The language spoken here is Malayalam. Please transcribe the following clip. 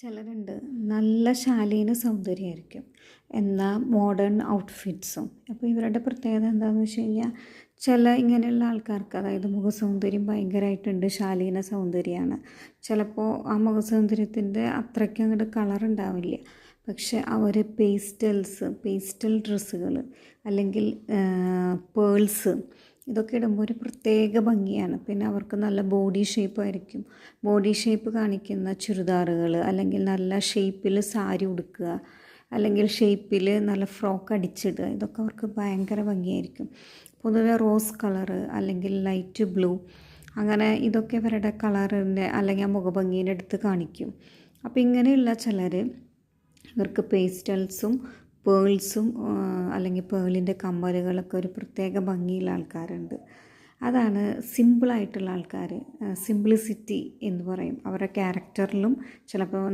ചിലരുണ്ട് നല്ല ശാലീന സൗന്ദര്യമായിരിക്കും. എന്നാൽ മോഡേൺ ഔട്ട്ഫിറ്റ്സും അപ്പോൾ ഇവരുടെ പ്രത്യേകത എന്താണെന്ന് വെച്ച് കഴിഞ്ഞാൽ ചില ഇങ്ങനെയുള്ള ആൾക്കാർക്ക് അതായത് മുഖസൗന്ദര്യം ഭയങ്കരമായിട്ടുണ്ട് ശാലീന സൗന്ദര്യമാണ് ചിലപ്പോൾ ആ മുഖസൗന്ദര്യത്തിന്റെ അത്രയ്ക്ക് അങ്ങോട്ട് കളർ ഉണ്ടാവില്ല. പക്ഷെ അവർ പേസ്റ്റൽസ് പേസ്റ്റൽ ഡ്രസ്സുകൾ അല്ലെങ്കിൽ പേൾസ് ഇതൊക്കെ ഇടുമ്പോൾ ഒരു പ്രത്യേക ഭംഗിയാണ്. പിന്നെ അവർക്ക് നല്ല ബോഡി ഷേപ്പ് ആയിരിക്കും. ബോഡി ഷേപ്പ് കാണിക്കുന്ന ചുരിദാറുകൾ അല്ലെങ്കിൽ നല്ല ഷേപ്പിൽ സാരി ഉടുക്കുക അല്ലെങ്കിൽ ഷേപ്പിൽ നല്ല ഫ്രോക്ക് അടിച്ചിടുക ഇതൊക്കെ അവർക്ക് ഭയങ്കര ഭംഗിയായിരിക്കും. പൊതുവെ റോസ് കളറ് അല്ലെങ്കിൽ ലൈറ്റ് ബ്ലൂ അങ്ങനെ ഇതൊക്കെ ഇവരുടെ കളറിന്റെ അല്ലെങ്കിൽ ആ മുഖഭംഗീന്റെ അടുത്ത് കാണിക്കും. അപ്പോൾ ഇങ്ങനെയുള്ള ചിലർ ഇവർക്ക് പേസ്റ്റൽസും പേൾസും അല്ലെങ്കിൽ പേളിന്റെ കമ്മലുകളൊക്കെ ഒരു പ്രത്യേക ഭംഗിയുള്ള ആൾക്കാരുണ്ട്. അതാണ് സിമ്പിളായിട്ടുള്ള ആൾക്കാർ സിംപ്ലിസിറ്റി എന്ന് പറയും. അവരുടെ ക്യാരക്ടറിലും ചിലപ്പോൾ